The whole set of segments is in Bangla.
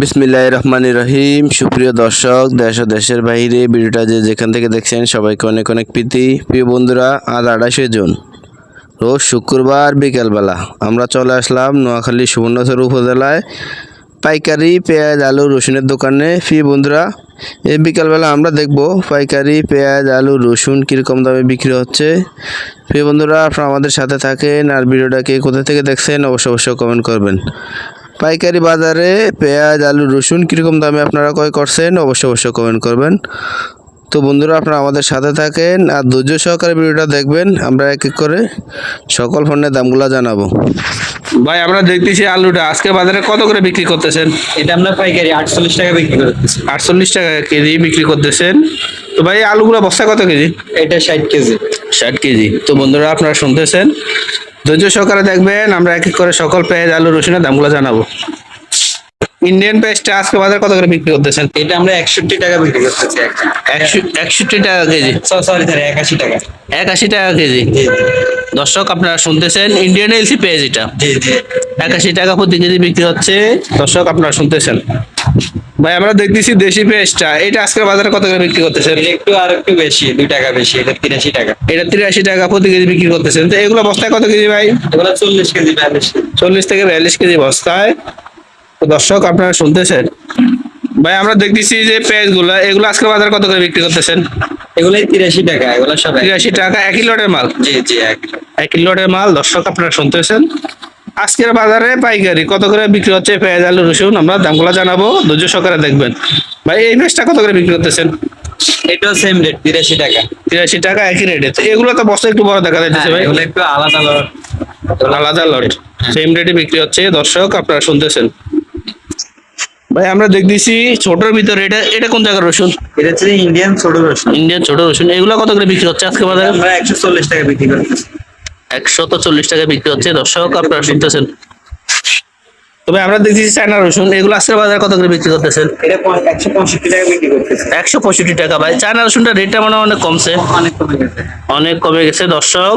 বিসমিল্লাহ রহমান রহিম সুপ্রিয় দর্শক, দেশ ও দেশের বাইরে ভিডিওটা যে যেখান থেকে দেখছেন, সবাইকে অনেক অনেক প্রীতি। প্রিয় বন্ধুরা, আজ আড়াইশে জুন। রোজ শুক্রবার বিকেলবেলা আমরা চলে আসলাম নোয়াখালী সুবর্ণচর উপজেলায় পাইকারি পেঁয়াজ, আলু, রসুনের দোকানে। প্রিয় বন্ধুরা, এই বিকালবেলা আমরা দেখব পাইকারি পেঁয়াজ, আলু, রসুন কীরকম দামে বিক্রি হচ্ছে। প্রিয় বন্ধুরা, আপনারা আমাদের সাথে থাকেন আর ভিডিওটাকে কোথা থেকে দেখছেন, অবশ্যই অবশ্যই কমেন্ট করবেন। পাইকারি বাজারে পেঁয়াজ আলু রসুন কীরকম দামে আপনারা ক্রয় করছেন অবশ্যই অবশ্যই কমেন্ট করবেন। তো বন্ধুরা আপনারা আমাদের সাথে থাকেন আর ধৈর্য সহকারে ভিডিওটা দেখবেন। আমরা এক এক করে সকল ফোনের দামগুলো জানাব। ভাই আমরা দেখতেছি আলুটা। আজকে বাজারে কত করে বিক্রি করতেছেন? এটা আমরা পাইকারি আটচল্লিশ টাকা বিক্রি করতেছি। আটচল্লিশ টাকা কেজি বিক্রি করতেছেন। তো ভাই আলুগুলো বস্তা কত কেজি? এটা ষাট কেজি। ষাট কেজি। তো বন্ধুরা আপনারা শুনতেছেন। ধৈর্য সহকারে দেখবেন আমরা এক এক করে সকল পেঁয়াজ আলু রসুনের দামগুলো জানাব। ইন্ডিয়ান পেঁয়াজটা আজকে বাজারে কত করে বিক্রি করতেছেন? এটা আমরা একষট্টি টাকা বিক্রি করতেছি একশো একষট্টি টাকা কেজি? সরি সরি একাশি টাকা। একাশি টাকা কেজি? দর্শক আপনারা শুনতেছেন ইন্ডিয়ান এলসি পেঁয়াজ এটা। একাশি টাকা প্রতি কেজি বিক্রি হচ্ছে। দর্শক আপনারা শুনতেছেন। ভাই আমরা দেখতেছি দেশি পেঁয়াজটা এটা আজকের বাজারে কত করে বিক্রি করতেছেন? একটু আর একটু বেশি দুই টাকা বেশি এটা তিরাশি টাকা। এটা তিরাশি টাকা প্রতি কেজি বিক্রি করতেছেন। তো এগুলো বস্তায় কত কেজি ভাই? এগুলো চল্লিশ কেজি বিয়াল্লিশ চল্লিশ থেকে বিয়াল্লিশ কেজি বস্তায়। তো দর্শক আপনারা শুনতেছেন? ভাই আমরা দেখতেছি যে পেঁয়াজগুলো এগুলো আজকে বাজারে কত করে বিক্রি করতেছেন? এগুলোই তিরাশি টাকা এগুলো সব এক- তিরাশি টাকা একই লটের মাল? জি জি এক একই লটের মাল দর্শক আপনারা শুনতেছেন? আজকের বাজারে পাইকারি কত করে বিক্রি হচ্ছে পেঁয়াজ আলু রসুন আমরা দামগুলো জানাব ধৈর্য সহকারে দেখবেন। ভাই এই পেঁয়াজটা কত করে বিক্রি করতেছেন? এটাও সেম রেট তিরাশি টাকা। তিরাশি টাকা একই রেটে তো এগুলো তো বস্তা একটু বড় দেখা যাচ্ছে হ্যাঁ, ভাই। এগুলো একটু আলাদা আলাদা আলাদা লট। সেম রেটে বিক্রি হচ্ছে দর্শক আপনারা শুনতেছেন। ভাই আমরা দেখতেছি ছোটর ভিতরে এটা এটা কোন জায়গার রসুন? এটা হচ্ছে ইন্ডিয়ান ছোট রসুন। ইন্ডিয়ান ছোট রসুন। এগুলো কত করে বিক্রি হচ্ছে আজকে বাজারে? আমরা একশো চল্লিশ টাকা বিক্রি করতেছি। একশো তো চল্লিশ টাকা বিক্রি হচ্ছে। দর্শক আপনারা শুনতেছেন। তবে আমরা দেখতেছি চায়না রসুন। এগুলো আজকের বাজারে কত করে বিক্রি করতেছেন? একশো পঁয়ষট্টি টাকা একশো পঁয়ষট্টি টাকা। ভাই চায়না রসুনটা রেটটা মনে হয় অনেক কমছে। অনেক কমে গেছে। অনেক কমে গেছে। দর্শক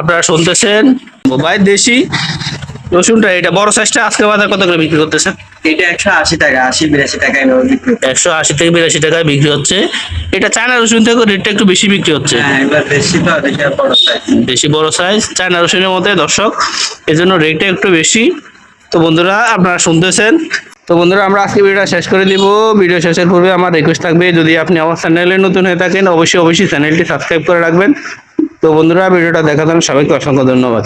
আপনারা শুনতেছেন। ভাই দেশি রসুনটা এটা বড় সাইজটা আজকের বাজারে কত করে বিক্রি করতেছেন? এটা একশো আশি টাকা আশি বিরাশি টাকা এভাবে বিক্রি করতে একশো আশি থেকে বিরাশি টাকায় বিক্রি হচ্ছে। এটা চায়না রসুন থেকে রেটটা একটু বেশি বিক্রি হচ্ছে। হ্যাঁ এবার বেশি তো বড় সাইজ বেশি বড় সাইজ চায়না রসুনের মধ্যে দর্শক এজন্য রেটটা একটু বেশি। তো বন্ধুরা আপনারা শুনতেছেন। তো বন্ধুরা আমরা আজকে ভিডিওটা শেষ করে দিব ভিডিও শেষের পূর্বে আমার রিকোয়েস্ট থাকবে যদি আপনি আমার চ্যানেলে নতুন হয়ে থাকেন অবশ্যই অবশ্যই চ্যানেলটি সাবস্ক্রাইব করে রাখবেন। তো বন্ধুরা ভিডিওটা দেখার জন্য সবাইকে অসংখ্য ধন্যবাদ।